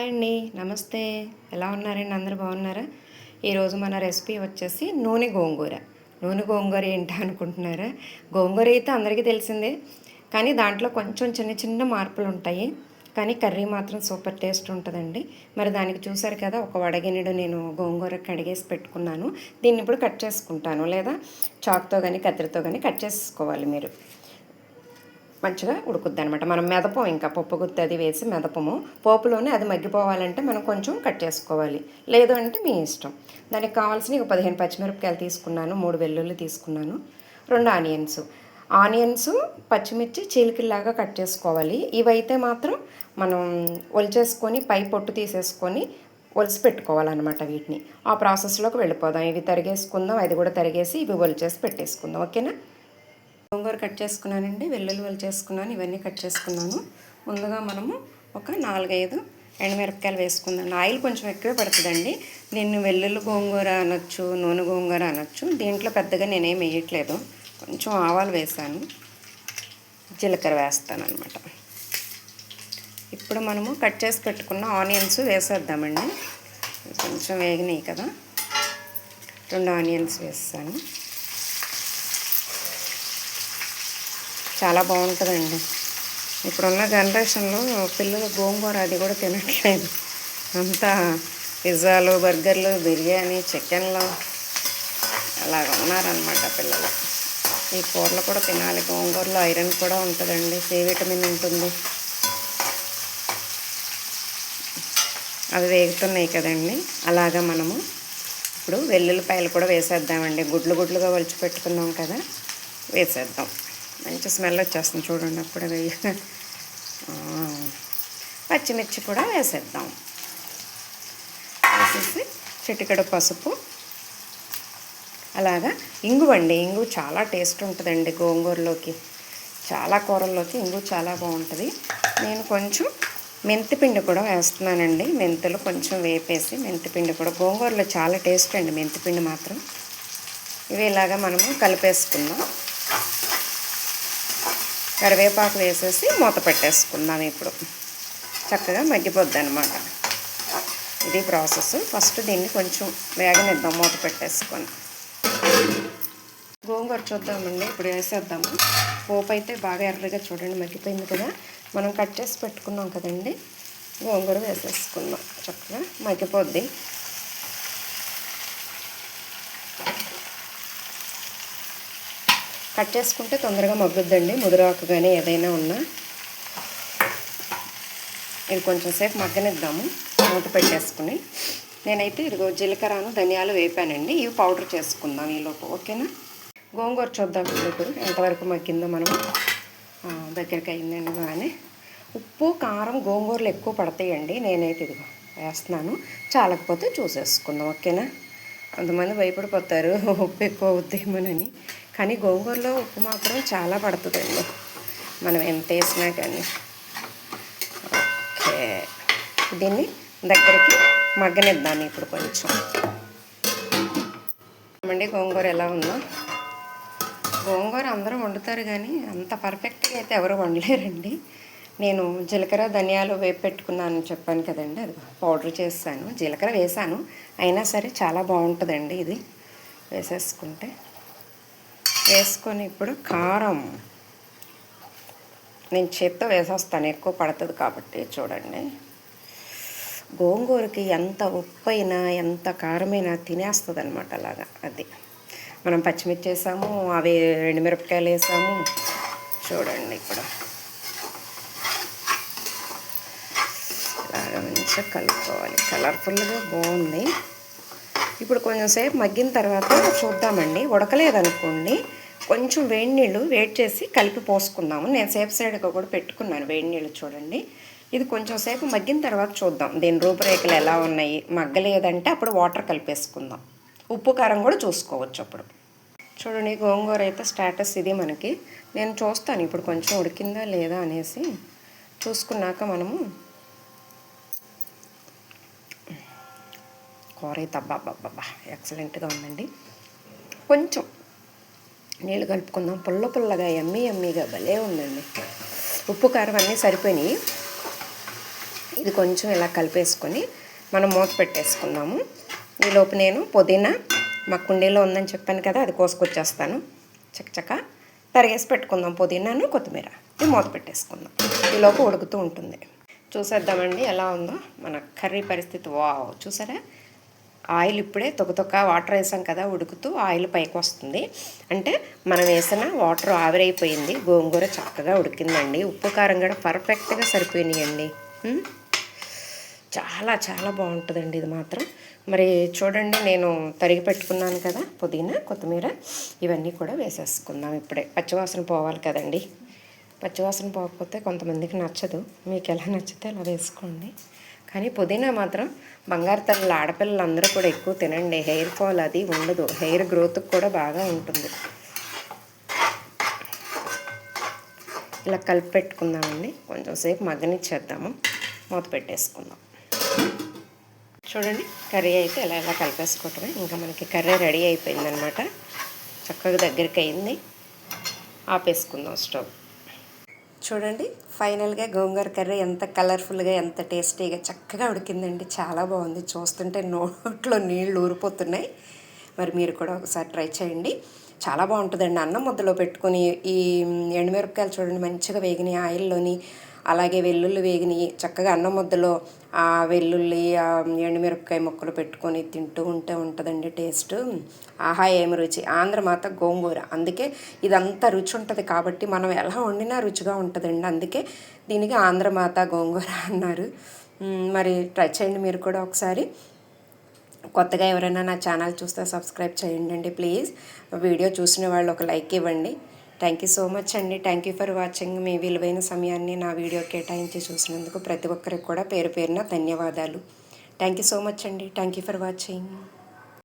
Hi అండి. నమస్తే. ఎలా ఉన్నారండి? అందరూ బాగున్నారా? ఈరోజు మన రెసిపీ వచ్చేసి నూనె గోంగూర. నూనె గోంగూర ఏంటి అనుకుంటున్నారా? గోంగూర అయితే అందరికీ తెలిసిందే. కానీ దాంట్లో కొంచెం చిన్న చిన్న మార్పులు ఉంటాయి. కానీ కర్రీ మాత్రం సూపర్ టేస్ట్ ఉంటుందండి. మరి దానికి చూసారు కదా ఒక వడగిన్నెడు నేను గోంగూర కడిగేసి పెట్టుకున్నాను. దీన్ని ఇప్పుడు కట్ చేసుకుంటాను. లేదా చాక్తో కానీ కత్తిరితో కానీ కట్ చేసుకోవాలి మీరు. మంచిగా ఉడుకుద్ది అనమాట మనం మెదపం ఇంకా పప్పు గుత్తి అది వేసి మెదపము. పోపులోనే అది మగ్గిపోవాలంటే మనం కొంచెం కట్ చేసుకోవాలి. లేదు అంటే మీ ఇష్టం. దానికి కావాల్సిన ఒక పదిహేను పచ్చిమిరపకాయలు తీసుకున్నాను మూడు వెల్లుల్లి తీసుకున్నాను రెండు ఆనియన్స్. ఆనియన్స్ పచ్చిమిర్చి చీలికల్లాగా కట్ చేసుకోవాలి. ఇవైతే మాత్రం మనం ఒలిచేసుకొని పై పొట్టు తీసేసుకొని ఒలిసి పెట్టుకోవాలన్నమాట వీటిని. ఆ ప్రాసెస్లోకి వెళ్ళిపోదాం. ఇవి తరిగేసుకుందాం. అది కూడా తరిగేసి ఇవి ఒలిచేసి పెట్టేసుకుందాం. ఓకేనా? గోంగూర కట్ చేసుకున్నానండి వెల్లుల్లి వల్ చేసుకున్నాను ఇవన్నీ కట్ చేసుకున్నాను. ముందుగా మనము ఒక నాలుగైదు ఎండమిరపకాయలు వేసుకుందాం. ఆయిల్ కొంచెం ఎక్కువే పడుతుందండి. దీన్ని వెల్లుల్లి గోంగూర అనొచ్చు నూనె గోంగూర అనొచ్చు. దీంట్లో పెద్దగా నేనేం వేయట్లేదు. కొంచెం ఆవాలు వేసాను. జీలకర్ర వేస్తాను అనమాట ఇప్పుడు మనము కట్ చేసి పెట్టుకున్న ఆనియన్స్ వేసేద్దామండి. కొంచెం వేగినాయి కదా. రెండు ఆనియన్స్ వేస్తాను. చాలా బాగుంటుందండి. ఇప్పుడున్న జనరేషన్లో పిల్లలు గోంగూర అది కూడా తినట్లేదు. అంతా పిజ్జాలు బర్గర్లు బిర్యానీ చికెన్లు అలాగ ఉన్నారనమాట పిల్లలు. ఈ కూరలు కూడా తినాలి. గోంగూరలో ఐరన్ కూడా ఉంటుందండి. సి విటమిన్ ఉంటుంది. అవి వేగుతున్నాయి కదండి. అలాగా మనము ఇప్పుడు వెల్లుల్లిపాయలు కూడా వేసేద్దామండి. గుడ్లు గుడ్లుగా వలిచి పెట్టుకున్నాం కదా వేసేద్దాం. మంచి స్మెల్ వచ్చేస్తుంది చూడండి అప్పుడు పచ్చిమిర్చి కూడా వేసేద్దాం. వేసేసి చిటికడ పసుపు. అలాగా ఇంగువ అండి ఇంగు చాలా టేస్ట్ ఉంటుందండి గోంగూరలోకి. చాలా కూరల్లోకి ఇంగు చాలా బాగుంటుంది. నేను కొంచెం మెంతిపిండి కూడా వేస్తున్నానండి. మెంతులు కొంచెం వేపేసి మెంతిపిండి కూడా. గోంగూరలో చాలా టేస్ట్ అండి మెంతిపిండి మాత్రం. ఇవి ఇలాగా మనము కలిపేసుకుందాం. కరివేపాకు వేసేసి మూత పెట్టేసుకుందాం ఇప్పుడు. చక్కగా మగ్గిపోద్ది అనమాట ఇది ప్రాసెస్. ఫస్ట్ దీన్ని కొంచెం వేగనిద్దాం మూత పెట్టేసుకొని. గోంగూర చూద్దామండి. ఇప్పుడు వేసేద్దాము. పోపు అయితే బాగా ఎర్రగా చూడండి మగ్గిపోయింది కదా. మనం కట్ చేసి పెట్టుకున్నాం కదండి. గోంగూర వేసేసుకుందాం. చక్కగా మగ్గిపోద్ది. కట్ చేసుకుంటే తొందరగా మగ్గుద్దండి. ముదురాకు కానీ ఏదైనా ఉన్నా. ఇది కొంచెం సేపు మగ్గనిద్దాము. మూత పెట్టేసుకుని. నేనైతే ఇదిగో జీలకర్రను ధనియాలు వేపానండి. ఇవి పౌడర్ చేసుకుందాం ఈలోపు. ఓకేనా? గోంగూర చూద్దాం ఇప్పుడు. ఎంతవరకు మగ్గిందో మనం దగ్గరికి అయిందండి కానీ ఉప్పు కారం గోంగూరలు ఎక్కువ పడతాయండి. నేనైతే ఇదిగో వేస్తున్నాను. చాలకపోతే చూసేసుకుందాం. ఓకేనా? కొంతమంది భయపడిపోతారు. ఉప్పు ఎక్కువ అవుతాయేమోనని కానీ గోంగూరలో ఉప్పు మాత్రం చాలా పడుతుందండి. మనం ఎంత వేసినా కానీ. ఓకే. దీన్ని దగ్గరికి మగ్గనిద్దాం ఇప్పుడు కొంచెం. అండి గోంగూర ఎలా ఉందో? గోంగూర అందరూ వండుతారు కానీ అంత పర్ఫెక్ట్గా అయితే ఎవరు వండలేరండి. నేను జీలకర్ర ధనియాలు వేపు పెట్టుకున్నాను చెప్పాను కదండి. అది పౌడర్ చేస్తాను జీలకర్ర వేసాను అయినా సరే చాలా బాగుంటుందండి ఇది. వేసేసుకుంటే. వేసుకొని ఇప్పుడు కారం. నేను చేత్తో వేసేస్తాను ఎక్కువ పడుతుంది కాబట్టి చూడండి. గోంగూరకి ఎంత ఉప్పు అయినా ఎంత కారమైనా తినేస్తుంది అనమాట అలాగా అది. మనం పచ్చిమిర్చి వేసాము అవి మిరపకాయలు వేసాము చూడండి ఇప్పుడు. ఇలాగ మంచిగా కలుపుకోవాలి. కలర్ఫుల్గా బాగుంది. ఇప్పుడు కొంచెం సేపు మగ్గిన తర్వాత చూద్దామండి. ఉడకలేదనుకోండి. కొంచెం వేడి నీళ్ళు వేడి చేసి కలిపి పోసుకుందాము. నేను సేఫ్ సైడ్గా కూడా పెట్టుకున్నాను వేడి నీళ్ళు చూడండి. ఇది కొంచెం సేపు మగ్గిన తర్వాత చూద్దాం. దీని రూపురేఖలు ఎలా ఉన్నాయి మగ్గలేదంటే అప్పుడు వాటర్ కలిపేసుకుందాం. ఉప్పు కారం కూడా చూసుకోవచ్చు అప్పుడు. చూడండి గోంగూర అయితే స్టాటస్ ఇది మనకి. నేను చూస్తాను ఇప్పుడు కొంచెం ఉడికిందా లేదా అనేసి. చూసుకున్నాక మనము కూర అయితే అబ్బాబ్బాబ్బా ఎక్సలెంట్గా ఉందండి. కొంచెం నీళ్ళు కలుపుకుందాం. పుల్ల పుల్లగా ఎమ్మి ఎమ్మిగా భలే ఉందండి. ఉప్పు కారం అన్నీ సరిపోయినాయి. ఇది కొంచెం ఇలా కలిపేసుకొని మనం మూత పెట్టేసుకుందాము. ఈలోపు నేను పుదీనా మా కుండీలో ఉందని చెప్పాను కదా అది కోసుకొచ్చేస్తాను. చక్కచక్క తరిగేసి పెట్టుకుందాం పుదీనాను కొత్తిమీర. ఇది మూత పెట్టేసుకుందాం. ఈలోపు ఉడుకుతూ ఉంటుంది. చూసేద్దామండి ఎలా ఉందో మన కర్రీ పరిస్థితి. వావ్ చూసారా? ఆయిల్ ఇప్పుడే తొక తొక్క వాటర్ వేసాం కదా ఉడుకుతూ ఆయిల్ పైకి వస్తుంది. అంటే మనం వేసిన వాటర్ ఆవిరైపోయింది. గోంగూర చక్కగా ఉడికిందండి. ఉప్పు కారం కూడా పర్ఫెక్ట్గా సరిపోయినాయండి. చాలా చాలా బాగుంటుందండి ఇది మాత్రం. మరి చూడండి నేను తరిగి పెట్టుకున్నాను కదా పుదీనా కొత్తిమీర ఇవన్నీ కూడా వేసేసుకుందాం ఇప్పుడే. పచ్చివాసన పోవాలి కదండి. పచ్చివాసన పోకపోతే కొంతమందికి నచ్చదు. మీకు ఎలా నచ్చితే అలా వేసుకోండి. కానీ పుదీనా మాత్రం బంగారు తల్లి ఆడపిల్లలు అందరూ కూడా ఎక్కువ తినండి. హెయిర్ ఫాల్ అది ఉండదు. హెయిర్ గ్రోత్కి కూడా బాగా ఉంటుంది. ఇలా కలిపి పెట్టుకుందామండి. కొంచెం సేపు మగ్గనిచ్చేద్దాము. మూత పెట్టేసుకుందాం. చూడండి కర్రీ అయితే ఇలా ఇలా కలిపేసుకోవటమే. ఇంకా మనకి కర్రీ రెడీ అయిపోయిందనమాట. చక్కగా దగ్గరికి అయింది. ఆపేసుకుందాం స్టవ్. చూడండి ఫైనల్గా గోంగూర కర్రీ ఎంత కలర్ఫుల్గా ఎంత టేస్టీగా చక్కగా ఉడికిందండి. చాలా బాగుంది. చూస్తుంటే నోట్లో నీళ్ళు ఊరిపోతున్నాయి. మరి మీరు కూడా ఒకసారి ట్రై చేయండి. చాలా బాగుంటుందండి. అన్నం ముద్దలో పెట్టుకొని ఈ ఎండుమిరపకాయలు చూడండి మంచిగా వేగిన ఆయిల్లోని అలాగే వెల్లుల్లి వేగిని చక్కగా అన్నం ముద్దలో ఆ వెల్లుల్లి ఎండుమిరపకాయ ముక్కలు పెట్టుకొని తింటూ ఉంటే ఉంటుందండి టేస్ట్. ఆహా ఏమి రుచి. ఆంధ్రమాత గోంగూర. అందుకే ఇదంతా రుచి ఉంటుంది కాబట్టి మనం ఎలా వండినా రుచిగా ఉంటుందండి. అందుకే దీనికి ఆంధ్రమాత గోంగూర అన్నారు. మరి ట్రై చేయండి మీరు కూడా ఒకసారి. కొత్తగా ఎవరైనా నా ఛానల్ చూస్తే సబ్స్క్రైబ్ చేయండి అండి ప్లీజ్. వీడియో చూసిన వాళ్ళు ఒక లైక్ ఇవ్వండి. థ్యాంక్ యూ సో మచ్ అండి. థ్యాంక్ యూ ఫర్ వాచింగ్ మీ విలువైన సమయాన్ని నా వీడియో కేటాయించి చూసినందుకు ప్రతి ఒక్కరికి కూడా పేరు పేరున ధన్యవాదాలు. థ్యాంక్ యూ సో మచ్ అండి. Thank you for watching